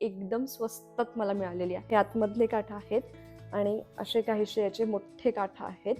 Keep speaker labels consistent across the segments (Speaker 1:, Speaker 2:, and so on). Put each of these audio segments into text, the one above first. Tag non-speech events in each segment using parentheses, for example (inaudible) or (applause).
Speaker 1: एकदम स्वस्तात मला मिळालेली आहे. हे आतमधले काठ आहेत आणि असे काहीसे याचे मोठे काठ आहेत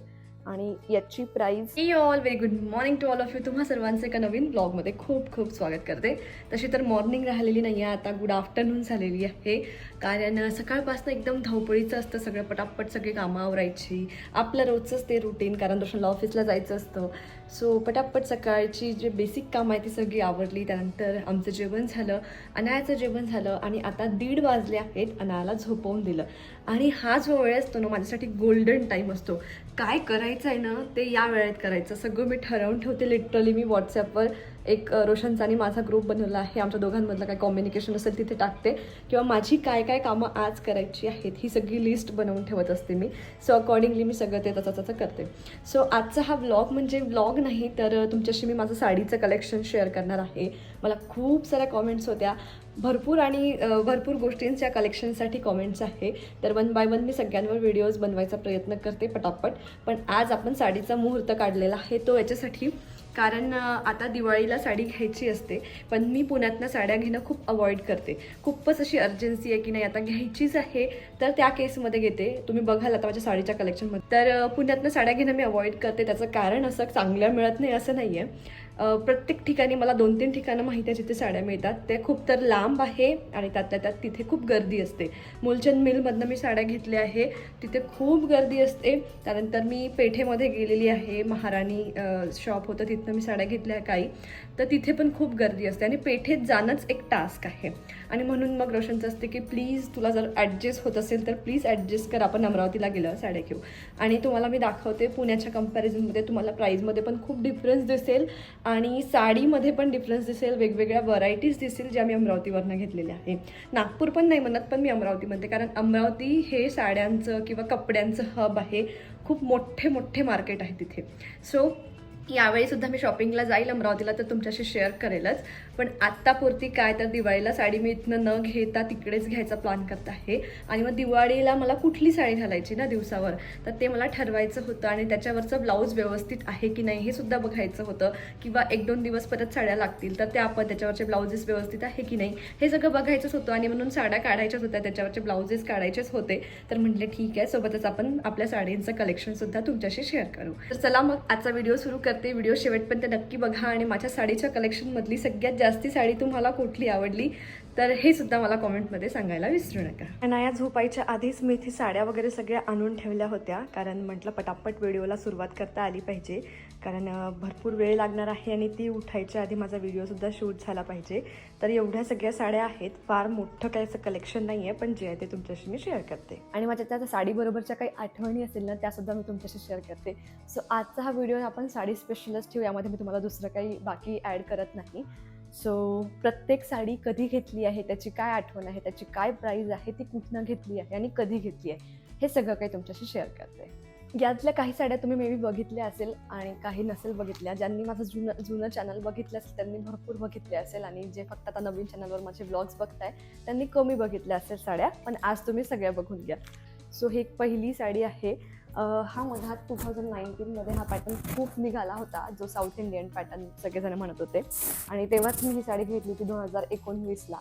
Speaker 1: आणि याची price
Speaker 2: he all very good morning to all of you तुम्हा सर्वांचं एका नवीन ब्लॉगमध्ये खूप खूप स्वागत करते. तशी तर मॉर्निंग राहिलेली नाही आहे आता गुड आफ्टरनून झालेली आहे. कारण सकाळपासून एकदम धावपळीचं असतं सगळं पटापट सगळी कामं आवरायची. आपलं रोजचंच ते रुटीन कारण दर्शनला ऑफिसला जायचं असतं. सो पटापट सकाळची जे बेसिक कामं आहे ती सगळी आवरली. त्यानंतर आमचं जेवण झालं अनायाचं जेवण झालं आणि आता दीड वाजले आहेत अनायाला झोपवून दिलं. आणि हा जो वेळ असतो ना माझ्यासाठी गोल्डन टाईम असतो. काय करायचं आहे ना ते या वेळेत करायचं. सगळं मी ठरवून ठेवते लिटरली मी व्हॉट्सॲपवर एक रोशनचा आणि माझा ग्रुप बनवला आहे. आमच्या दोघांमधलं काय कॉम्युनिकेशन असेल तिथे टाकते. किंवा माझी काय काय कामं आज करायची आहेत ही सगळी लिस्ट बनवून ठेवत असते मी. सो अकॉर्डिंगली मी सगळं ते तसं तसं करते. सो आजचा हा व्लॉग म्हणजे व्लॉग नाही तर तुमच्याशी मी माझं साडीचं कलेक्शन शेअर करणार आहे. मला खूप साऱ्या कॉमेंट्स होत्या. भरपूर आणि भरपूर गोष्टींच्या कलेक्शनसाठी कॉमेंट्स आहे. तर वन बाय वन मी सगळ्यांवर व्हिडिओज बनवायचा प्रयत्न करते पटापट. पण आज आपण साडीचा मुहूर्त काढलेला आहे. तो याच्यासाठी कारण आता दिवाळीला साडी घ्यायची असते पण मी पुण्यातनं साड्या घेणं खूप अवॉइड करते. खूपच अशी अर्जन्सी आहे की नाही आता घ्यायचीच आहे तर त्या केसमध्ये घेते. तुम्ही बघाल आता माझ्या साडीच्या कलेक्शनमध्ये तर पुण्यातनं साड्या घेणं मी अवॉइड करते. त्याचं कारण असं चांगल्या मिळत नाही असं नाही आहे प्रत्येक ठिकाणी मला दोन तीन ठिकाणं माहिती आहे जिथे साड्या मिळतात. ते खूप तर लांब आहे आणि त्यातल्या त्यात तिथे खूप गर्दी असते. मूलचंद मिलमधनं मी साड्या घेतल्या आहे. तिथे खूप गर्दी असते. त्यानंतर मी पेठेमध्ये गेलेली आहे. महाराणी शॉप होतं. तिथनं मी साड्या घेतल्या काही. तर तिथे पण खूप गर्दी असते आणि पेठेत जाणंच एक टास्क आहे. आणि म्हणून मग रोशनचं असते की प्लीज तुला जर ॲडजस्ट होत असेल तर प्लीज ॲडजस्ट कर. आपण अमरावतीला गेलं साड्या घेऊ आणि तुम्हाला मी दाखवते पुण्याच्या कम्पॅरिझनमध्ये तुम्हाला प्राईजमध्ये पण खूप डिफरन्स दिसेल. आणि साडीमध्ये पण डिफरन्स दिसेल वेगवेगळ्या व्हरायटीज दिसेल ज्या मी अमरावतीवरनं घेतलेल्या आहे. नागपूर पण नाही म्हणत पण मी अमरावतीमध्ये कारण अमरावती हे साड्यांचं किंवा कपड्यांचं हब आहे. खूप मोठे मोठे मार्केट आहे तिथे. सो यावेळीसुद्धा मी शॉपिंगला जाईल अमरावतीला तर तुमच्याशी शेअर करेलच. पण आत्तापुरती काय तर दिवाळीला साडी मी इथनं न घेता तिकडेच घ्यायचा प्लॅन करत आहे. आणि मग दिवाळीला मला कुठली साडी घालायची ना दिवसावर? तर ते मला ठरवायचं होतं आणि त्याच्यावरचं ब्लाऊज व्यवस्थित आहे की नाही हे सुद्धा बघायचं होतं. किंवा एक दोन दिवस परत साड्या लागतील तर त्या आपण त्याच्यावरचे ब्लाउजेस व्यवस्थित आहे की नाही हे सगळं बघायचंच होतं. आणि म्हणून साड्या काढायच्याच होत्या त्याच्यावरचे ब्लाउजेस काढायचेच होते. तर म्हटले ठीक आहे सोबतच आपण आपल्या साडींचं कलेक्शन सुद्धा तुमच्याशी शेअर करू. तर चला मग आजचा व्हिडिओ सुरू करते. व्हिडिओ शेवटपर्यंत नक्की बघा आणि माझ्या साडीच्या कलेक्शनमधली सगळ्यात जास्त साडी तुम्हाला कुठली आवडली तर हे सुद्धा मला कॉमेंटमध्ये सांगायला विसरू नका. अनाया झोपायच्या आधीच मी इथे साड्या वगैरे सगळ्या आणून ठेवल्या होत्या कारण म्हटलं पटापट व्हिडिओला सुरुवात करता आली पाहिजे कारण भरपूर वेळ लागणार आहे आणि ती उठायच्या आधी माझा व्हिडिओसुद्धा शूट झाला पाहिजे. तर एवढ्या सगळ्या साड्या आहेत फार मोठं काही असं कलेक्शन नाही आहे पण जे आहे ते तुमच्याशी मी शेअर करते. आणि माझ्या त्या साडीबरोबरच्या काही आठवणी असेल ना त्यासुद्धा मी तुमच्याशी शेअर करते. सो आजचा हा व्हिडिओ आपण साडी स्पेशलच ठेवू यामध्ये मी तुम्हाला दुसरं काही बाकी ॲड करत नाही. सो प्रत्येक साडी कधी घेतली आहे त्याची काय आठवण आहे त्याची काय प्राईज आहे ती कुठनं घेतली आहे आणि कधी घेतली आहे हे सगळं काही तुमच्याशी शेअर करते. यातल्या काही साड्या तुम्ही मे बी बघितल्या असेल आणि काही नसेल बघितल्या ज्यांनी माझं जुनं जुनं चॅनल बघितलं असेल त्यांनी भरपूर बघितले असेल आणि जे फक्त आता नवीन चॅनलवर माझे ब्लॉग्स बघताय त्यांनी कमी बघितल्या असेल साड्या पण आज तुम्ही सगळ्या बघून घ्या. सो ही एक पहिली साडी आहे. हा मधात टू थाउजंड नाईन्टीनमध्ये हा पॅटर्न खूप निघाला होता जो साऊथ इंडियन पॅटर्न सगळेजण म्हणत होते. आणि तेव्हाच मी ही साडी घेतली होती दोन हजार एकोणवीसला.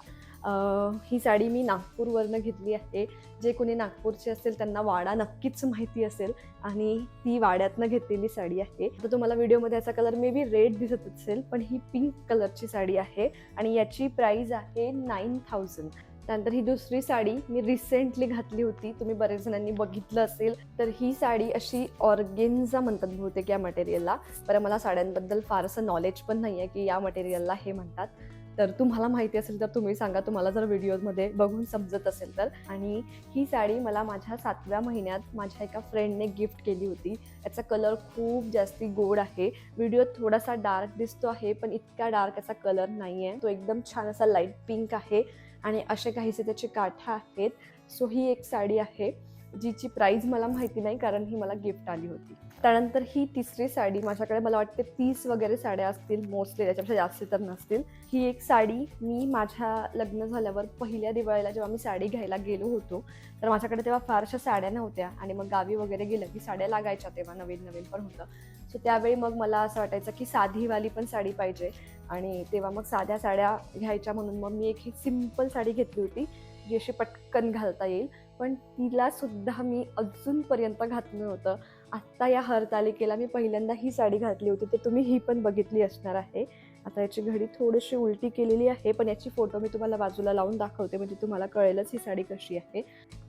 Speaker 2: ही साडी मी नागपूरवरनं घेतली आहे. जे कोणी नागपूरचे असेल त्यांना वाडा नक्कीच माहिती असेल. आणि ती वाड्यातनं घेतलेली साडी आहे. तर तुम्हाला व्हिडिओमध्ये याचा कलर मे बी रेड दिसत असेल पण ही पिंक कलरची साडी आहे. आणि याची प्राईज आहे नाईन थाउजंड त्यानंतर ही दुसरी साडी मी रिसेंटली घातली होती. तुम्ही बरेच जणांनी बघितलं असेल. तर ही साडी अशी ऑर्गेन्झा म्हणतात बहुतेक या मटेरियलला बरं मला साड्यांबद्दल फारसं नॉलेज पण नाही आहे की या मटेरियलला हे म्हणतात. तर तुम्हाला माहिती असेल तर तुम्ही सांगा. तुम्हाला जर व्हिडिओमध्ये बघून समजत असेल तर. आणि ही साडी मला माझ्या सातव्या महिन्यात माझ्या एका फ्रेंडने गिफ्ट केली होती. याचा कलर खूप जास्ती गोड आहे. व्हिडिओत थोडासा डार्क दिसतो आहे पण इतका डार्क याचा कलर नाही आहे तो एकदम छान असा लाइट पिंक आहे. आणि असे काहीसे त्याचे काठा आहेत. सो ही एक साडी आहे जिची प्राईज मला माहिती नाही कारण ही मला गिफ्ट आली होती.
Speaker 1: त्यानंतर ही तिसरी साडी माझ्याकडे मला वाटते तीस वगैरे साड्या असतील मोस्टली त्याच्यापेक्षा जास्त तर नसतील. ही एक साडी मी माझ्या लग्न झाल्यावर पहिल्या दिवाळीला जेव्हा मी साडी घ्यायला गेलो होतो तर माझ्याकडे तेव्हा फारशा साड्या नव्हत्या आणि मग गावी वगैरे गेलं की साड्या लागायच्या तेव्हा नवीन नवीन पण होतं. सो त्यावेळी मग मला असं वाटायचं की साधीवाली पण साडी पाहिजे आणि तेव्हा मग साध्या साड्या घ्यायच्या म्हणून मग मी एक ही सिंपल साडी घेतली होती जी अशी पटकन घालता येईल. पण तिला सुद्धा मी अजूनपर्यंत घातलं होतं आत्ता या हरतालिकेला मी पहिल्यांदा ही साडी घातली होती तर तुम्ही ही पण बघितली असणार आहे. आता याची घडी थोडीशी उलटी केलेली आहे पण याची फोटो मी तुम्हाला बाजूला लावून दाखवते म्हणजे तुम्हाला कळेलच ही साडी कशी आहे.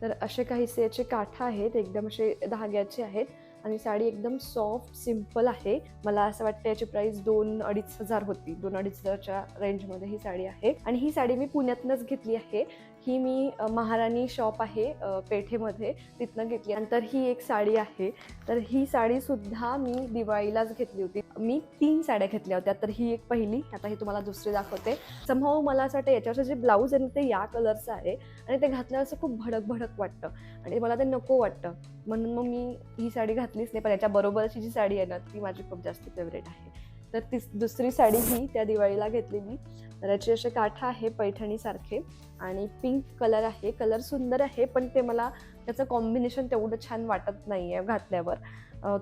Speaker 1: तर असे काहीसे याचे काठा आहेत एकदम असे धाग्याचे आहेत आणि साडी एकदम सॉफ्ट सिंपल आहे. मला असं वाटतं याची प्राइस दोन अडीच हजार होती दोन अडीच हजारच्या रेंजमध्ये ही साडी आहे. आणि ही साडी मी पुण्यातनंच घेतली आहे. ही मी महाराणी शॉप आहे पेठेमध्ये तिथनं घेतली. नंतर ही एक साडी आहे. तर ही साडी सुद्धा मी दिवाळीलाच घेतली होती. मी तीन साड्या घेतल्या होत्या. तर ही एक पहिली आता ही तुम्हाला दुसरी दाखवते. समभाव मला असं वाटतं याच्यावरचं जे ब्लाऊज आहे ना ते या कलरचं आहे आणि ते घातल्यावर असं खूप भडक भडक वाटतं. आणि मला ते नको वाटतं. म्हणून मग मी ही साडी घातलीच नाही. पण याच्या बरोबरची जी साडी आहे ना ती माझी खूप जास्त फेवरेट आहे. तर ती दुसरी साडी ही त्या दिवाळीला घेतली मी तर याचे असे काठा आहे पैठणीसारखे आणि पिंक कलर आहे. कलर सुंदर आहे पण ते मला त्याचं कॉम्बिनेशन तेवढं छान वाटत नाही आहे घातल्यावर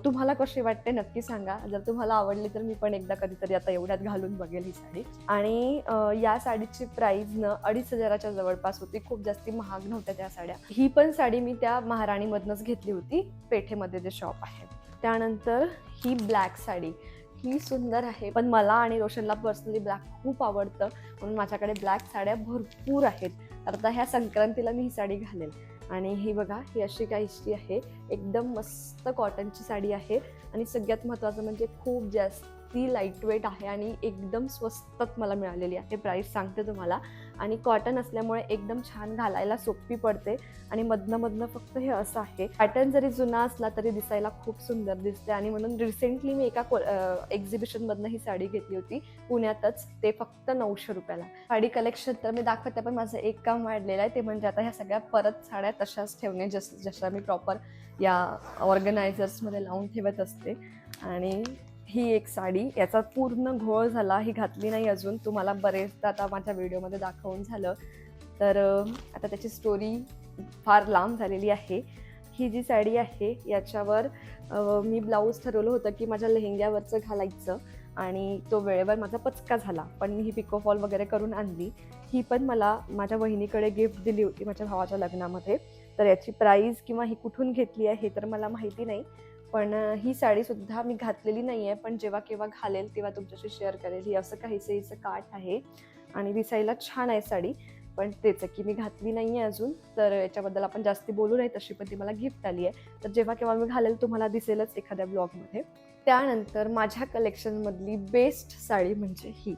Speaker 1: तुम्हाला कशी वाटते नक्की सांगा. जर तुम्हाला आवडली तर मी पण एकदा कधीतरी आता एवढ्यात घालून बघेल ही साडी. आणि या साडीची प्राईजनं न अडीच हजाराच्या जवळपास होती. खूप जास्ती महाग नव्हत्या त्या साड्या. ही पण साडी मी त्या महाराणीमधनंच घेतली होती. पेठेमध्ये जे शॉप आहे. त्यानंतर ही ब्लॅक साडी. ही सुंदर आहे. पण मला आणि रोशनला पर्सनली ब्लॅक खूप आवडतं. म्हणून माझ्याकडे ब्लॅक साड्या भरपूर आहेत. आता ह्या संक्रांतीला मी ही साडी घालेल. आणि ही बघा ही अशी काहीशी आहे. एकदम मस्त कॉटनची साडी आहे. आणि सगळ्यात महत्त्वाचं म्हणजे खूप जास्ती लाइट वेट आहे आणि एकदम स्वस्तात मला मिळालेली आहे. प्राईस सांगते तुम्हाला. आणि कॉटन असल्यामुळे एकदम छान घालायला सोपी पडते. आणि मधनं मधनं फक्त हे असं आहे. पॅटर्न जरी जुना असला तरी दिसायला खूप सुंदर दिसते. आणि म्हणून रिसेंटली मी एका एक्झिबिशनमधनं ही साडी घेतली होती. पुण्यातच. ते फक्त नऊशे रुपयाला. साडी कलेक्शन तर मी दाखवते पण माझं एक काम वाढलेलं आहे. ते म्हणजे आता ह्या सगळ्या परत साड्या तशाच ठेवणे जस जशा मी प्रॉपर या ऑर्गनायझर्समध्ये लावून ठेवत असते. आणि ही एक साडी. याचा पूर्ण घोळ झाला ही घातली नाही अजून. तुम्हाला बरेचदा आता माझ्या व्हिडिओमध्ये दाखवून झालं. तर आता त्याची स्टोरी फार लांब झालेली आहे. ही जी साडी आहे याच्यावर मी ब्लाऊज ठरवलं होतं की माझ्या लेहंग्यावरचं घालायचं आणि तो वेळेवर माझा पचका झाला. पण मी ही पिको फॉल वगैरे करून आणली. ही पण मला माझ्या वहिनीकडे गिफ्ट दिली होती माझ्या भावाच्या लग्नामध्ये. तर याची प्राईज किंवा ही कुठून घेतली आहे हे तर मला माहिती नाही. पण ही साडीसुद्धा मी घातलेली नाही आहे पण जेव्हा केव्हा घालेल तेव्हा तुमच्याशी शेअर करेल. ही असं काहीसं हिचं काठ आहे आणि दिसायला छान आहे साडी पण तेच की मी घातली नाही आहे अजून तर याच्याबद्दल आपण जास्ती बोलू नाही तशी पण ती मला गिफ्ट आली आहे. तर जेव्हा केव्हा मी घालेल तुम्हाला दिसेलच एखाद्या ब्लॉगमध्ये. त्यानंतर माझ्या कलेक्शनमधली बेस्ट साडी म्हणजे ही.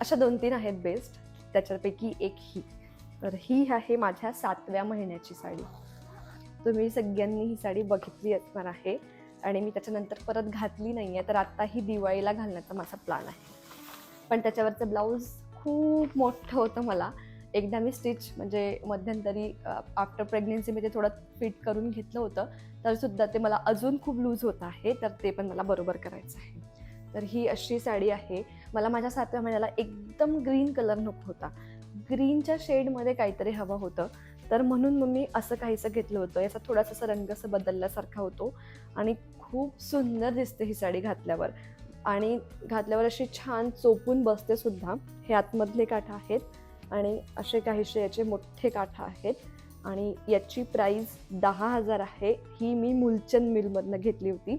Speaker 1: अशा दोन तीन आहेत बेस्ट त्याच्यापैकी एक ही. तर ही आहे माझ्या सातव्या महिन्याची साडी. तुम्ही सगळ्यांनी ही साडी बघितली असणार आहे. आणि मी त्याच्यानंतर परत घातली नाही आहे तर आत्ता ही दिवाळीला घालण्याचा माझा प्लॅन आहे. पण त्याच्यावरचं ब्लाऊज खूप मोठं होतं मला. एकदा मी स्टिच म्हणजे मध्यंतरी आफ्टर प्रेग्नेन्सी मी ते थोडं फिट करून घेतलं होतं तर सुद्धा ते मला अजून खूप लूज होत आहे तर ते पण मला बरोबर करायचं आहे. तर ही अशी साडी आहे. मला माझ्या सातव्या महिन्याला एकदम ग्रीन कलर नको होता. ग्रीनच्या शेडमध्ये काहीतरी हवं होतं. तर म्हणून मग मी असं काहीसं घेतलं होतं. याचा थोडासा असा रंग असं बदलल्यासारखा होतो आणि खूप सुंदर दिसते ही साडी घातल्यावर. आणि घातल्यावर अशी छान चोपून बसते सुद्धा. हे आतमधले काठा आहेत आणि असे काहीसे याचे मोठे काठा आहेत. आणि याची प्राईज दहा हजार आहे. ही मी मुलचंद मिलमधनं घेतली होती.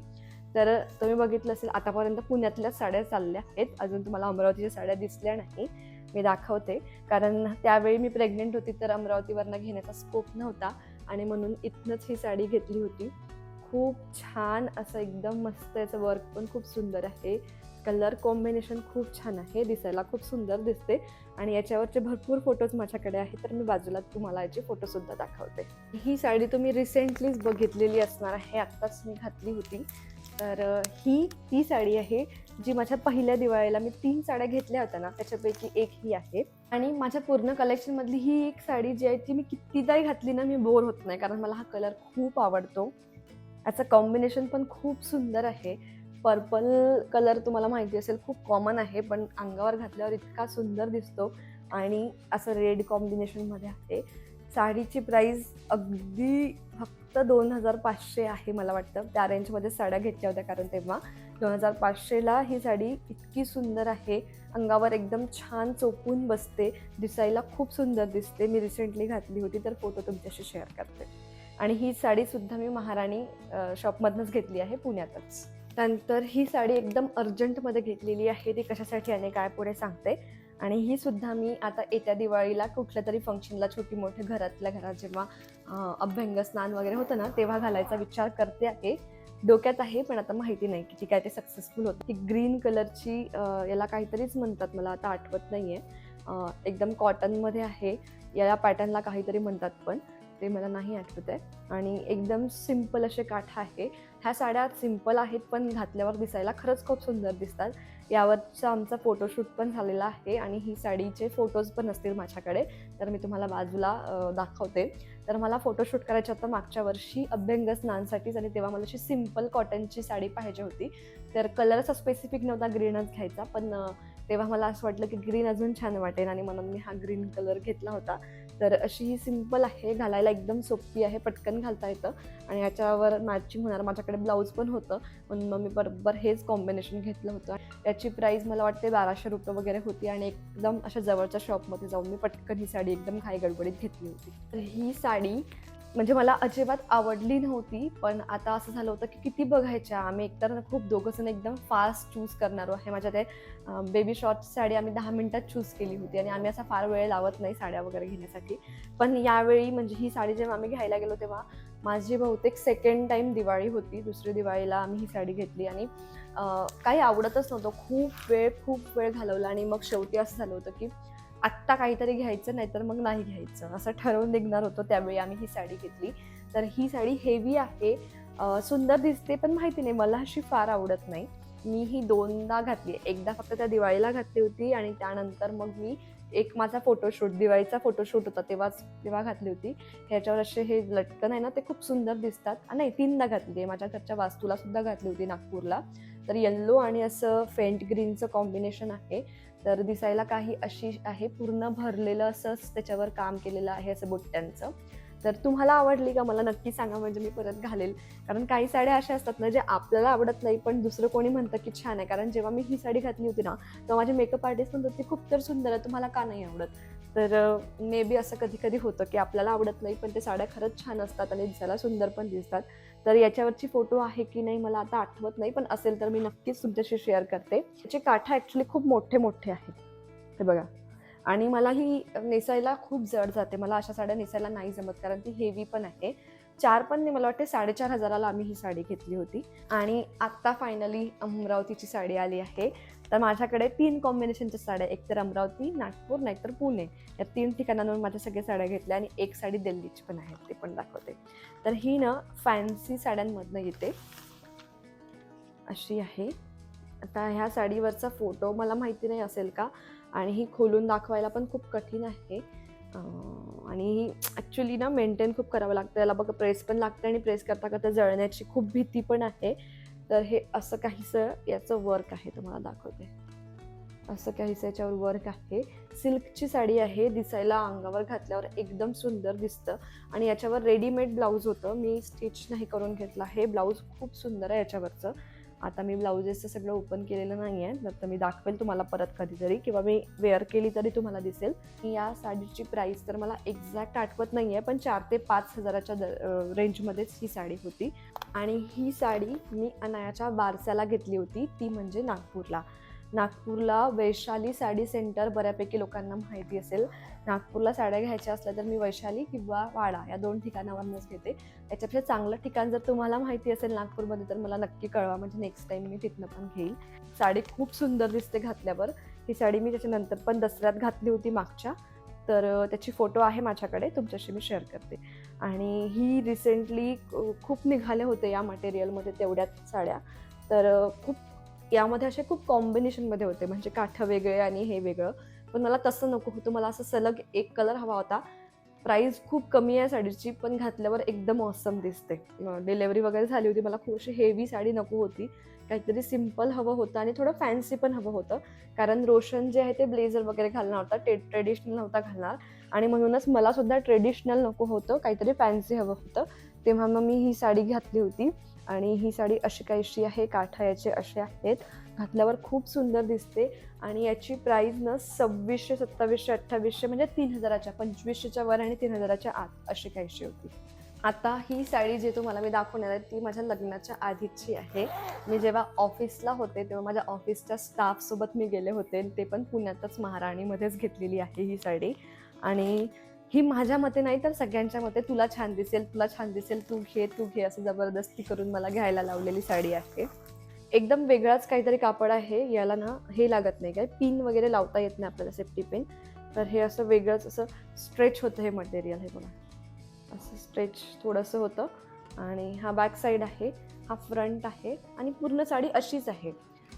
Speaker 1: तर तुम्ही बघितलं असेल आतापर्यंत पुण्यातल्या साड्या चालल्या आहेत. अजून तुम्हाला अमरावतीच्या साड्या दिसल्या नाही. मी दाखवते. कारण त्यावेळी मी प्रेग्नेंट होती तर अमरावतीवरनं घेण्याचा स्कोप नव्हता. आणि म्हणून इथनंच ही साडी घेतली होती. खूप छान असं एकदम मस्त याचं वर्क पण खूप सुंदर आहे. कलर कॉम्बिनेशन खूप छान आहे. दिसायला खूप सुंदर दिसते. आणि याच्यावरचे भरपूर फोटोज माझ्याकडे आहेत तर मी बाजूला तुम्हाला याचे फोटोसुद्धा दाखवते. ही साडी तुम्ही रिसेंटलीच बघितलेली असणार आहे. आत्ताच मी घातली होती. तर ही ती साडी आहे जी माझ्या पहिल्या दिवाळीला मी तीन साड्या घेतल्या होत्या ना त्याच्यापैकी एक ही आहे. आणि माझ्या पूर्ण कलेक्शनमधली ही एक साडी जी आहे ती मी कितीदाही घातली ना मी बोर होत नाही कारण मला हा कलर खूप आवडतो. याचं कॉम्बिनेशन पण खूप सुंदर आहे. पर्पल कलर तुम्हाला माहिती असेल खूप कॉमन आहे पण अंगावर घातल्यावर इतका सुंदर दिसतो. आणि असं रेड कॉम्बिनेशनमध्ये आहे. साडीची प्राईस अगदी फक्त फक्त दोन हजार पाचशे आहे मला वाटतं. त्या रेंजमध्ये साड्या घेतल्या होत्या कारण तेव्हा. दोन हजार पाचशेला ही साडी इतकी सुंदर आहे. अंगावर एकदम छान चोपून बसते. दिसायला खूप सुंदर दिसते. मी रिसेंटली घातली होती तर फोटो तुमच्याशी शेअर करते. आणि ही साडीसुद्धा मी महाराणी शॉपमधनंच घेतली आहे पुण्यातच. त्यानंतर ही साडी एकदम अर्जंटमध्ये घेतलेली आहे. ती कशासाठी आणि काय पुढे सांगते. आणि ही सुद्धा मी आता येत्या दिवाळीला कुठल्या तरी फंक्शनला छोटी मोठे घरातल्या घरात जेव्हा अभ्यंग स्नान वगैरे होतं ना तेव्हा घालायचा विचार करते आहे. डोक्यात आहे पण आता माहिती नाही की ती काय ते सक्सेसफुल होतं. ती ग्रीन कलरची याला काहीतरीच म्हणतात मला आता आठवत नाही आहे एकदम कॉटनमध्ये आहे. या पॅटर्नला काहीतरी म्हणतात पण ते मला नाही आठवत आहे. आणि एकदम सिंपल असे काठ आहे. ह्या साड्या सिंपल आहेत पण घातल्यावर दिसायला खरंच खूप सुंदर दिसतात. यावरचा आमचा फोटोशूट पण झालेला आहे आणि ही साडीचे फोटोज पण असतील माझ्याकडे. तर मी तुम्हाला बाजूला दाखवते. तर मला फोटोशूट करायचं होतं मागच्या वर्षी अभ्यंग स्नानसाठीच आणि तेव्हा मला अशी सिंपल कॉटनची साडी पाहिजे होती. तर कलर असा स्पेसिफिक नव्हता ग्रीनच घ्यायचा. पण तेव्हा मला असं वाटलं की ग्रीन अजून छान वाटेल आणि म्हणून मी हा ग्रीन कलर घेतला होता. तर अशी ही सिंपल आहे घालायला एकदम सोपी आहे पटकन घालता येतं. आणि याच्यावर मॅचिंग होणार. माझ्याकडे ब्लाऊज पण होतं म्हणून मग मी बरोबर हेच कॉम्बिनेशन घेतलं होतं. याची प्राईस मला वाटते बाराशे रुपये वगैरे होती आणि एकदम अशा जवळच्या शॉपमध्ये जाऊन मी पटकन ही साडी एकदम घाई गडबडीत घेतली होती. तर ही साडी म्हणजे मला अजिबात आवडली नव्हती पण आता असं झालं होतं की किती बघायच्या. आम्ही एकतर खूप दोघं जण एकदम फास्ट चूज करणार आहे माझ्या ते बेबी शॉर्ट साडी आम्ही दहा मिनिटात चूज केली होती आणि आम्ही असा फार वेळ लावत नाही साड्या वगैरे घेण्यासाठी. पण यावेळी म्हणजे ही साडी जेव्हा आम्ही घ्यायला गेलो तेव्हा माझी बहुतेक सेकंड टाईम दिवाळी होती. दुसरी दिवाळीला आम्ही ही साडी घेतली आणि काही आवडतच नव्हतं. खूप वेळ खूप वेळ घालवला आणि मग शेवटी असं झालं होतं की आत्ता काहीतरी घ्यायचं नाहीतर मग नाही घ्यायचं. असं ठरवून निघणार होतो त्यावेळी आम्ही ही साडी घेतली. तर ही साडी हेवी आहे. सुंदर दिसते पण माहिती नाही. मला अशी फार आवडत नाही. मी ही दोनदा घातली एकदा फक्त त्या दिवाळीला घातली होती आणि त्यानंतर मग मी एक माझा फोटोशूट दिवाळीचा फोटोशूट होता तेव्हाच तेव्हा घातली होती. ह्याच्यावर असे हे लटकन आहे ना ते खूप सुंदर दिसतात. नाही तीनदा घातली आहे. माझ्या घरच्या वास्तूला सुद्धा घातली होती नागपूरला. तर येल्लो आणि असं फेंट ग्रीनचं कॉम्बिनेशन आहे. तर दिसायला काही अशी आहे पूर्ण भरलेलं असंच त्याच्यावर काम केलेलं आहे असं बुट्ट्यांचं. तर तुम्हाला आवडली का? मला नक्की सांगा म्हणजे मी परत घालेल. कारण काही साड्या अशा असतात ना जे आपल्याला आवडत नाही पण दुसरं कोणी म्हणतं की छान आहे. कारण जेव्हा मी ही साडी घातली होती ना तेव्हा माझे मेकअप आर्टिस्ट म्हणतात ती खूप तर सुंदर आहे तुम्हाला का नाही आवडत? तर मे बी असं कधी कधी होतं की आपल्याला आवडत नाही पण ते साड्या खरंच छान असतात आणि दिसायला सुंदर पण दिसतात. तर याच्यावरची फोटो आहे की नाही मला आता आठवत नाही पण असेल तर मी नक्कीच तुमच्याशी शेअर करते. याचे काठा ॲक्च्युली खूप मोठे मोठे आहेत. हे बघा. आणि मला ही नेसायला खूप जड जाते. मला अशा साड्या नेसायला नाही जमत कारण ती हेवी पण आहे. चार पण नाही मला वाटते साडेचार हजाराला आम्ही ही साडी घेतली होती. आणि आत्ता फायनली अमरावतीची साडी आली आहे. तर माझ्याकडे तीन कॉम्बिनेशनच्या साड्या एक तर अमरावती नागपूर नाहीतर पुणे. या तीन ठिकाणांवर माझ्या सगळ्या साड्या घेतल्या आणि एक साडी दिल्लीची पण आहे ते पण दाखवते. तर ही ना फॅन्सी साड्यांमधनं येते. अशी आहे. आता ह्या साडीवरचा फोटो मला माहिती नाही असेल का? आणि ही खोलून दाखवायला पण खूप कठीण आहे. आणि ही ॲक्च्युली ना मेंटेन खूप करावं लागतं. याला बघा प्रेस पण लागते आणि प्रेस करता करता जळण्याची खूप भीती पण आहे. तर हे असं काहीसं याचं वर्क आहे तुम्हाला दाखवते. असं काहीसं याच्यावर वर्क आहे. सिल्कची साडी आहे दिसायला अंगावर घातल्यावर एकदम सुंदर दिसतं. आणि याच्यावर रेडीमेड ब्लाऊज होतं. मी स्टिच नाही करून घेतलं. हे ब्लाऊज खूप सुंदर आहे याच्यावरचं. आता मी ब्लाउजेसचं सगळं ओपन केलेलं नाही आहे तर मी दाखवेल तुम्हाला परत कधीतरी किंवा मी वेअर केली तरी तुम्हाला दिसेल. की या साडीची प्राईस तर मला एक्झॅक्ट आठवत नाही आहे पण चार ते पाच हजाराच्या द रेंजमध्येच ही साडी होती. आणि ही साडी मी अनायाच्या बारसाला घेतली होती ती म्हणजे नागपूरला. नागपूरला वैशाली साडी सेंटर बऱ्यापैकी लोकांना माहिती असेल. नागपूरला साड्या घ्यायच्या असल्या तर मी वैशाली किंवा वाडा या दोन ठिकाणावरनंच घेते. याच्यापेक्षा चांगलं ठिकाण जर तुम्हाला माहिती असेल नागपूरमध्ये तर मला नक्की कळवा. म्हणजे नेक्स्ट टाईम मी तिथनं पण घेईल. साडी खूप सुंदर दिसते घातल्यावर. ही साडी मी त्याच्यानंतर पण दसऱ्यात घातली होती मागच्या. तर त्याची फोटो आहे माझ्याकडे. तुमच्याशी मी शेअर करते. आणि ही रिसेंटली खूप निघाले होते या मटेरियलमध्ये तेवढ्याच साड्या. तर खूप यामध्ये असे खूप कॉम्बिनेशनमध्ये होते. म्हणजे काठ वेगळे आणि हे वेगळं. पण मला तसं नको होतं. मला असं सलग एक कलर हवा होता. प्राईस खूप कमी आहे साडीची पण घातल्यावर एकदम ऑसम दिसते. डिलेवरी वगैरे झाली होती. मला खूप अशी हेवी साडी नको होती. काहीतरी सिंपल हवं होतं आणि थोडं फॅन्सी पण हवं होतं. कारण रोशन जे आहे ते ब्लेझर वगैरे घालणार होता. ते ट्रेडिशनल नव्हता घालणार. आणि म्हणूनच मला सुद्धा ट्रेडिशनल नको होतं. काहीतरी फॅन्सी हवं होतं. तेव्हा मग मी ही साडी घातली होती. आणि ही साडी अशी काहीशी आहे काठा याचे असे आहेत. घातल्यावर खूप सुंदर दिसते आणि याची प्राईज ना सव्वीसशे सत्तावीसशे अठ्ठावीसशे म्हणजे तीन हजाराच्या पंचवीसशेच्या वर आणि तीन हजाराच्या आत अशी काहीशी होती. आता ही साडी जी तुम्हाला मी दाखवणार आहे ती माझ्या लग्नाच्या आधीची आहे. मी जेव्हा ऑफिसला होते तेव्हा माझ्या ऑफिसच्या स्टाफसोबत मी गेले होते. ते पण पुण्यातच महाराणीमध्येच घेतलेली आहे ही साडी. आणि ही माझ्या मते नाही तर सगळ्यांच्या मते तुला छान दिसेल तुला छान दिसेल तू घे तू घे असं जबरदस्ती करून मला घ्यायला लावलेली साडी आहे. एकदम वेगळाच काहीतरी कापड आहे याला ना हे लागत नाही काय पिन वगैरे लावता येत नाही आपल्याला सेफ्टी पिन तर हे असं वेगळंच असं स्ट्रेच होतं हे मटेरियल हे बघा. असं स्ट्रेच थोडंसं होतं. आणि हा बॅक साईड आहे हा फ्रंट आहे आणि पूर्ण साडी अशीच आहे.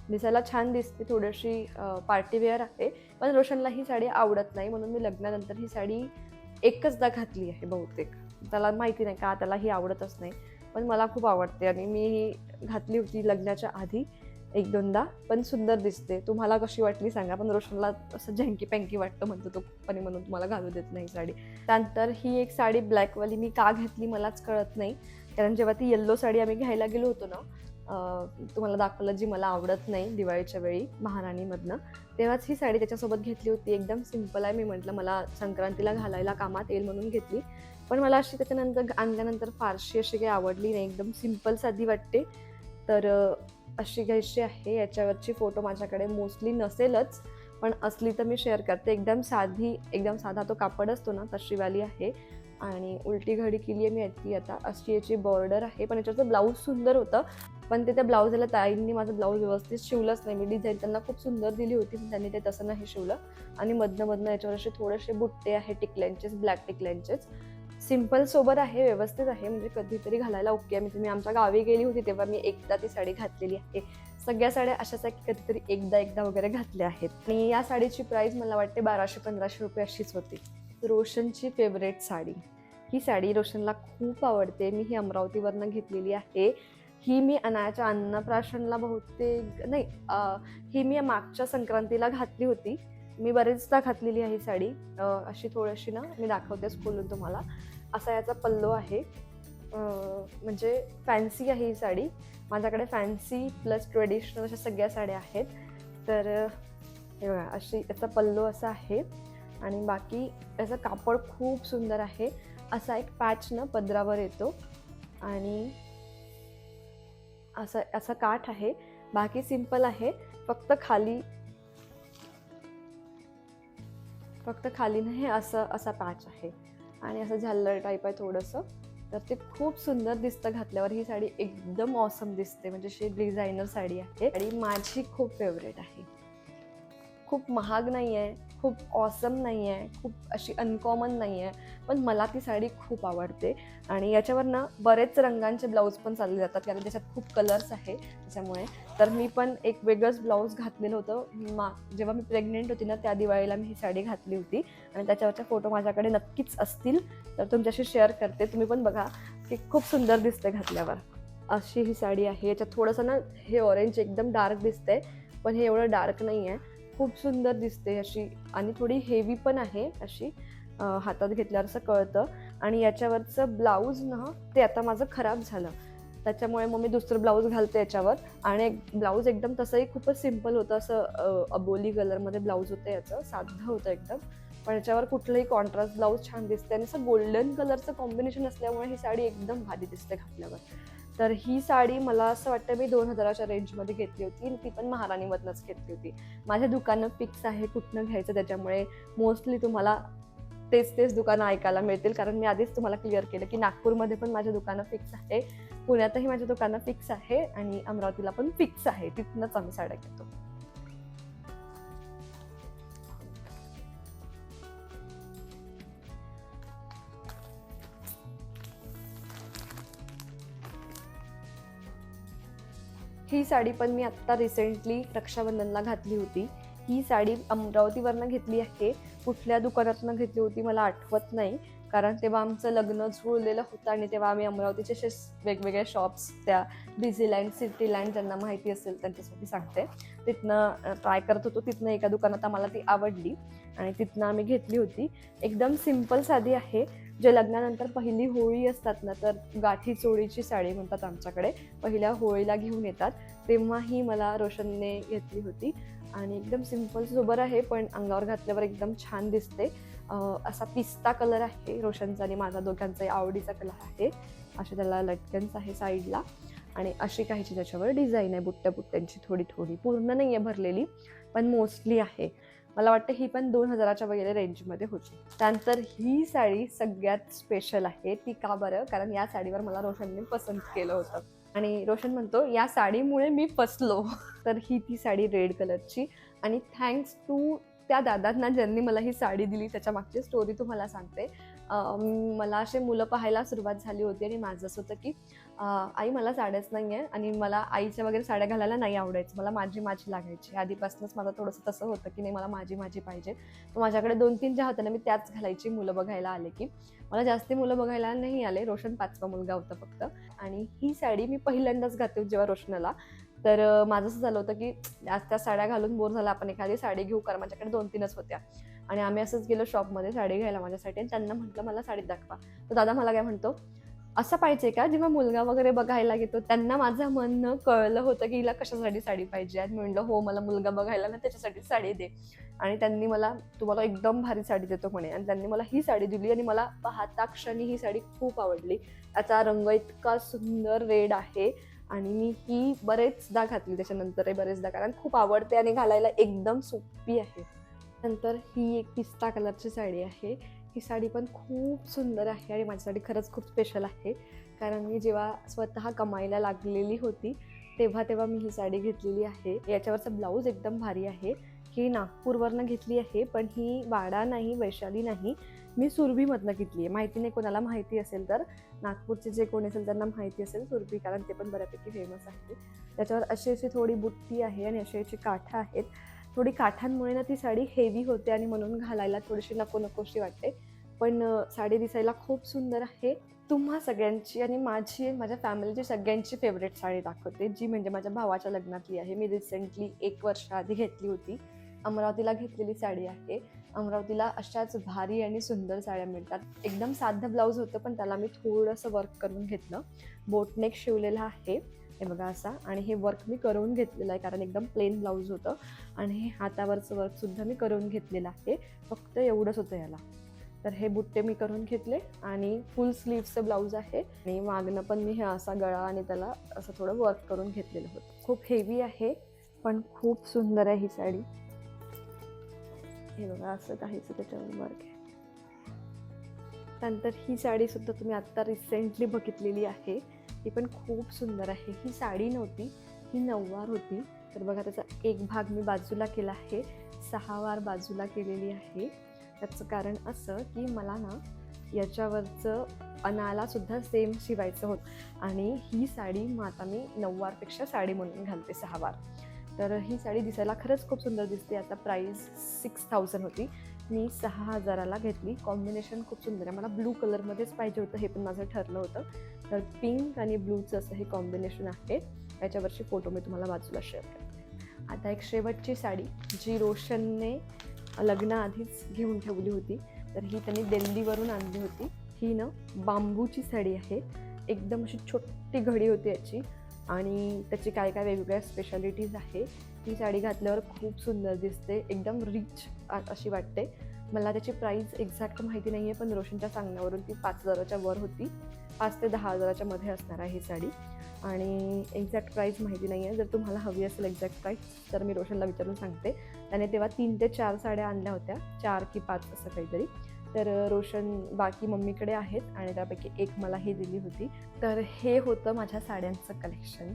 Speaker 1: दिसायला छान दिसते थोडीशी पार्टीवेअर आहे. पण रोशनला ही साडी आवडत नाही म्हणून मी लग्नानंतर ही साडी एकचदा घातली आहे बहुतेक. त्याला माहिती नाही का त्याला ही आवडतच नाही. पण मला खूप आवडते आणि मी ही घातली होती लग्नाच्या आधी एक दोनदा. पण सुंदर दिसते. तुम्हाला कशी वाटली सांगा. पण रोशनला असं झँकी पँकी वाटतं म्हणतो तो पण म्हणून. तुम्हाला घालू देत नाही साडी. त्यानंतर ही एक साडी ब्लॅकवाली मी का घेतली मलाच कळत नाही. कारण जेव्हा ती येल्लो साडी आम्ही घ्यायला गेलो होतो ना तुम्हाला दाखवलं जी मला आवडत नाही दिवाळीच्या वेळी महाराणीमधनं. तेव्हाच ही साडी त्याच्यासोबत घेतली होती. एकदम सिंपल आहे. मी म्हटलं मला संक्रांतीला घालायला कामात येईल म्हणून घेतली. पण मला अशी त्याच्यानंतर आणल्यानंतर फारशी अशी काही आवडली नाही. एकदम सिंपल साधी वाटते. तर अशी घ्यायची आहे. याच्यावरची फोटो माझ्याकडे मोस्टली नसेलच पण असली तर मी शेअर करते. एकदम साधी एकदम साधा तो कापड असतो ना तशीवाली आहे. आणि उलटी घडी केली आहे मी याची आता. अशी याची बॉर्डर आहे. पण याच्याचं ब्लाऊज सुंदर होतं. पण ते त्या ब्लाऊजला ताईंनी माझं ब्लाऊज व्यवस्थित शिवलंच नाही. मी डिझाईन त्यांना खूप सुंदर दिली होती पण त्यांनी ते तसं नाही शिवलं. आणि मधनं मधनं याच्यावर असे थोडेसे बुट्टे आहे टिकल्यांचेच ब्लॅक टिकल्यांचेच सिंपल सोबत आहे व्यवस्थित आहे. म्हणजे कधीतरी घालायला ओके आहे. म्हणजे मी आमच्या गावी गेली होती तेव्हा मी एकदा ती साडी घातलेली आहे. सगळ्या साड्या अशाच आहे की कधीतरी एकदा एकदा वगैरे घातल्या आहेत. आणि या साडीची प्राईस मला वाटते बाराशे पंधराशे रुपये अशीच होती. रोशनची फेवरेट साडी. ही साडी रोशनला खूप आवडते. मी ही अमरावतीवरनं घेतलेली आहे. ही मी अनायाच्या अन्नप्राशनला बहुतेक नाही ही मी मागच्या संक्रांतीला घातली होती. मी बरेचदा घातलेली आहे ही साडी. अशी थोडीशी ना मी दाखवतेच खोलून तुम्हाला. असा याचा पल्लो आहे. म्हणजे फॅन्सी आहे ही साडी. माझ्याकडे फॅन्सी प्लस ट्रेडिशनल अशा सगळ्या साड्या आहेत. तर हे बघा अशी याचा पल्लो असा आहे. आणि बाकी याचं कापड खूप सुंदर आहे. असा एक पॅच ना पदरावर येतो. आणि असं असा काठ आहे. बाकी सिंपल आहे. फक्त खाली फक्त खाली नाही असं असा पॅच आहे. आणि असं झालर टाईप आहे थोडंसं. तर ते खूप सुंदर दिसतं घातल्यावर. ही साडी एकदम ऑसम दिसते. म्हणजे अशी डिझायनर साडी आहे. आणि माझी खूप फेवरेट आहे. खूप महाग नाही आहे खूप ऑसम नाही आहे खूप अशी अनकॉमन नाही आहे पण मला ती साडी खूप आवडते. आणि याच्यावरनं बरेच रंगांचे ब्लाऊज पण चालले जातात कारण त्याच्यात खूप कलर्स आहे त्याच्यामुळे. तर मी पण एक वेगळंच ब्लाऊज घातलेलं होतं. मा जेव्हा मी प्रेग्नेंट होती ना त्या दिवाळीला मी ही साडी घातली होती. आणि त्याच्यावरच्या फोटो माझ्याकडे नक्कीच असतील. तर तुमच्याशी शेअर करते. तुम्ही पण बघा की खूप सुंदर दिसते घातल्यावर. अशी ही साडी आहे. याच्यात थोडंसं ना हे ऑरेंज एकदम डार्क दिसतंय पण हे एवढं डार्क नाही आहे खूप सुंदर दिसते अशी आणि थोडी हेवी पण आहे अशी हातात घेतल्यावर असं कळतं. आणि याच्यावरचं ब्लाऊज ना ते आता माझं खराब झालं. त्याच्यामुळे मग मी दुसरं ब्लाऊज घालते याच्यावर. आणि ब्लाऊज एकदम तसंही खूपच सिंपल होतं. असं अबोली कलरमध्ये ब्लाऊज होतं याचं. साधं होतं एकदम. पण याच्यावर कुठलंही कॉन्ट्रास्ट ब्लाऊज छान दिसते आणि असं गोल्डन कलरचं कॉम्बिनेशन असल्यामुळे ही साडी एकदम भारी दिसते घातल्यावर. तर ही साडी मला असं वाटतं मी दोन हजाराच्या रेंजमध्ये घेतली होती आणि ती पण महाराणीमधनंच घेतली होती. माझ्या दुकानं फिक्स आहे कुठनं घ्यायचं त्याच्यामुळे मोस्टली तुम्हाला तेच तेच दुकानं ऐकायला मिळतील. कारण मी आधीच तुम्हाला क्लिअर केलं की नागपूरमध्ये पण माझ्या दुकानं फिक्स आहे पुण्यातही माझ्या दुकानं फिक्स आहे आणि अमरावतीला पण फिक्स आहे. तिथूनच आम्ही साड्या घेतो. ही साडी पण मी आत्ता रिसेंटली रक्षाबंधनला घातली होती. ही साडी अमरावतीवरनं घेतली आहे. कुठल्या दुकानातनं घेतली होती मला आठवत नाही. कारण तेव्हा आमचं लग्न जुळलेलं होतं आणि तेव्हा आम्ही अमरावतीचे असे वेगवेगळ्या शॉप्स त्या डिझीलँड सिटीलँड ज्यांना माहिती असेल त्यांच्यासाठी सांगते. तिथनं ट्राय करत होतो. तिथनं एका दुकानात आम्हाला ती आवडली आणि तिथनं आम्ही घेतली होती. एकदम सिंपल साधी आहे. जे लग्नानंतर पहिली होळी असतात ना तर गाठी चोळीची साडी म्हणतात आमच्याकडे पहिल्या होळीला घेऊन येतात. तेव्हाही मला रोशनने घेतली होती. आणि एकदम सिंपल सोबर आहे पण अंगावर घातल्यावर एकदम छान दिसते. असा पिस्ता कलर आहे रोशनचा आणि माझा दोघांचाही आवडीचा कलर आहे. असे त्याला लटकन्स आहे साईडला. आणि अशी काहीची त्याच्यावर डिझाईन आहे बुट्ट्या बुट्ट्यांची थोडी थोडी पूर्ण नाही आहे भरलेली पण मोस्टली आहे. मला वाटतं ही पण दोन हजाराच्या वगैरे रेंजमध्ये होती. त्यानंतर ही साडी सगळ्यात स्पेशल आहे. ती का बरं? कारण या साडीवर मला रोशनने पसंत केलं होतं. आणि रोशन म्हणतो या साडीमुळे मी फसलो. (laughs) तर ही ती साडी रेड कलरची आणि थँक्स टू त्या दादांना ज्यांनी मला ही साडी दिली त्याच्या मागची स्टोरी तुम्हाला सांगते. मला असे मुलं पाहायला सुरुवात झाली होती आणि माझं असं होतं की आई मला साड्याच नाही आहे आणि मला आईच्या वगैरे साड्या घालायला नाही आवडायचं. मला माझी माझी लागायची. आधीपासूनच माझं थोडंसं तसं होतं की नाही मला माझी माझी पाहिजे. तर माझ्याकडे दोन तीन ज्या होत्या ना मी त्याच घालायची मुलं बघायला आले की. मला जास्ती मुलं बघायला नाही आले. रोशन पाचवा मुलगा होता फक्त. आणि ही साडी मी पहिल्यांदाच घातली जेव्हा रोशनला. तर माझं असं झालं होतं की आज त्या साड्या घालून बोर झाला आपण एखादी साडी घेऊ कारण माझ्याकडे दोन तीनच होत्या. आणि आम्ही असंच गेलो शॉपमध्ये साडी घ्यायला माझ्यासाठी आणि त्यांना म्हटलं मला साडी दाखवा. तर दादा मला काय म्हणतो असं पाहिजे का? जेव्हा मुलगा वगैरे बघायला घेतो त्यांना माझं म्हणणं कळलं होतं की हिला कशासाठी साडी पाहिजे आणि म्हणलं हो मला मुलगा बघायला ना त्याच्यासाठी साडी दे. आणि त्यांनी मला तुम्हाला एकदम भारी साडी देतो म्हणे. आणि त्यांनी मला ही साडी दिली आणि मला पाहता क्षणी ही साडी खूप आवडली. त्याचा रंग इतका सुंदर रेड आहे आणि मी ही बरेचदा घातली त्याच्यानंतरही बरेचदा कारण खूप आवडते आणि घालायला एकदम सोपी आहे. नंतर ही एक पिस्ता कलरची साडी आहे. ही साडी पण खूप सुंदर आहे आणि माझ्यासाठी खरंच खूप स्पेशल आहे. कारण मी जेव्हा स्वतः कमाईला लागलेली होती तेव्हा तेव्हा मी ही साडी घेतलेली आहे. याच्यावरचं ब्लाऊज एकदम भारी आहे. ही नागपूरवरनं घेतली आहे पण ही वाडा नाही वैशाली नाही. मी सुरभीमधनं घेतली आहे. माहिती नाही कोणाला माहिती असेल तर नागपूरचे जे कोणी असेल त्यांना माहिती असेल सुरभी कारण ते पण बऱ्यापैकी फेमस आहे त्याच्यावर अशी अशी थोडी बुट्टी आहे आणि अशी अशी काठं आहेत. थोडी काठांमुळे ना ती साडी हेवी होते आणि म्हणून घालायला थोडीशी नको नकोशी वाटते. पण साडी दिसायला खूप सुंदर आहे. तुम्हा सगळ्यांची आणि माझी माझ्या फॅमिलीची सगळ्यांची फेवरेट साडी दाखवते जी म्हणजे माझ्या भावाच्या लग्नातली आहे. मी रिसेंटली एक वर्ष आधी घेतली होती. अमरावतीला घेतलेली साडी आहे. अमरावतीला अशाच भारी आणि सुंदर साड्या मिळतात. एकदम साधं ब्लाऊज होतं पण त्याला मी थोडंसं वर्क करून घेतलं. बोटनेक शिवलेला आहे. हे बघा असा. आणि हे वर्क मी करून घेतलेलं आहे कारण एकदम प्लेन ब्लाऊज होतं. आणि हे हातावरचं वर्कसुद्धा मी करून घेतलेलं आहे. फक्त एवढंच होतं याला. तर हे बुट्टे मी करून घेतले आणि फुल स्लीव्हचं ब्लाऊज आहे. आणि मागणं पण मी हे असा गळा आणि त्याला असं थोडं वर्क करून घेतलेलं होतं. खूप हेवी आहे पण खूप सुंदर आहे ही साडी. हे बघा असं काहीच त्याच्यावर वर्क आहे. त्यानंतर ही साडी सुद्धा तुम्ही आत्ता रिसेंटली बघितलेली आहे. ती पण खूप सुंदर आहे. ही साडी नव्हती ही नऊवार होती. तर बघा त्याचा एक भाग मी बाजूला केला आहे. सहावार बाजूला केलेली आहे. त्याचं कारण असं की मला ना याच्यावरचं अनालासुद्धा सेम शिवायचं होतं. आणि ही साडी मग आता मी नऊवारपेक्षा साडी म्हणून घालते सहा वार तर ही साडी दिसायला खरंच खूप सुंदर दिसते. आता प्राईस सिक्स थाउजंड होती. मी सहा हजाराला घेतली. कॉम्बिनेशन खूप सुंदर आहे. मला ब्लू कलरमध्येच पाहिजे होतं हे पण माझं ठरलं होतं. तर पिंक आणि ब्लूचं असं हे कॉम्बिनेशन आहे. याच्यावरची फोटो मी तुम्हाला बाजूला शेअर करते. आता एक शेवटची साडी. जी रोशनने लग्नाआधीच घेऊन ठेवली होती. तर ही त्यांनी दिल्लीवरून आणली होती. ही ना बांबूची साडी आहे. एकदम अशी छोटी घडी होती याची. आणि त्याची काय काय वेगवेगळ्या स्पेशालिटीज आहे. ती साडी घातल्यावर खूप सुंदर दिसते. एकदम रिच अशी वाटते. मला त्याची प्राईस एक्झॅक्ट माहिती नाही आहे पण रोशनच्या सांगण्यावरून ती पाच हजाराच्या वर होती. पाच ते दहा हजाराच्या मध्ये असणार आहे ही साडी. आणि एक्झॅक्ट प्राईस माहिती नाही आहे जर तुम्हाला हवी असेल एक्झॅक्ट प्राईस तर मी रोशनला विचारून सांगते. त्याने तेव्हा तीन ते चार साड्या आणल्या होत्या. चार की पाच असं काहीतरी. तर रोशन बाकी मम्मीकडे आहेत आणि त्यापैकी एक मला ही दिली होती. तर हे होतं माझ्या साड्यांचं कलेक्शन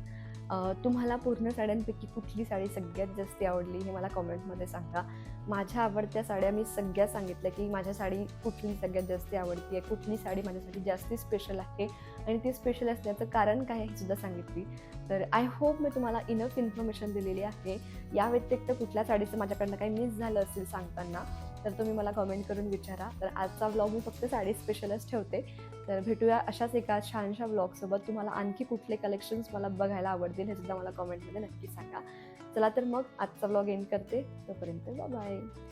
Speaker 1: तुम्हाला पूर्ण साड्यांपैकी कुठली साडी सगळ्यात जास्त आवडली हे मला कॉमेंटमध्ये सांगा. माझ्या आवडत्या साड्या मी सगळ्या सांगितल्या की माझ्या साडी कुठली सगळ्यात जास्त आवडती आहे कुठली साडी माझ्यासाठी जास्त स्पेशल आहे आणि ती स्पेशल असण्याचं कारण काय हे सुद्धा सांगितली. तर आय होप मी तुम्हाला इनफ इन्फॉर्मेशन दिलेली आहे. या व्यतिरिक्त कुठल्या साडीचं माझ्याकडनं काही मिस झालं असेल सांगताना तर तुम्ही मला कमेंट करून विचारा. तर आजचा व्लॉग मी फक्त साडी स्पेशलच ठेवते. तर भेटूया अशाच एका छानशा ब्लॉगसोबत तुम्हाला आणखी कुठले कलेक्शन्स मला बघायला आवडतील हे सुद्धा मला कमेंटमध्ये नक्की सांगा. चला तर मग आजचा व्लॉग एंड करते. तोपर्यंत बाय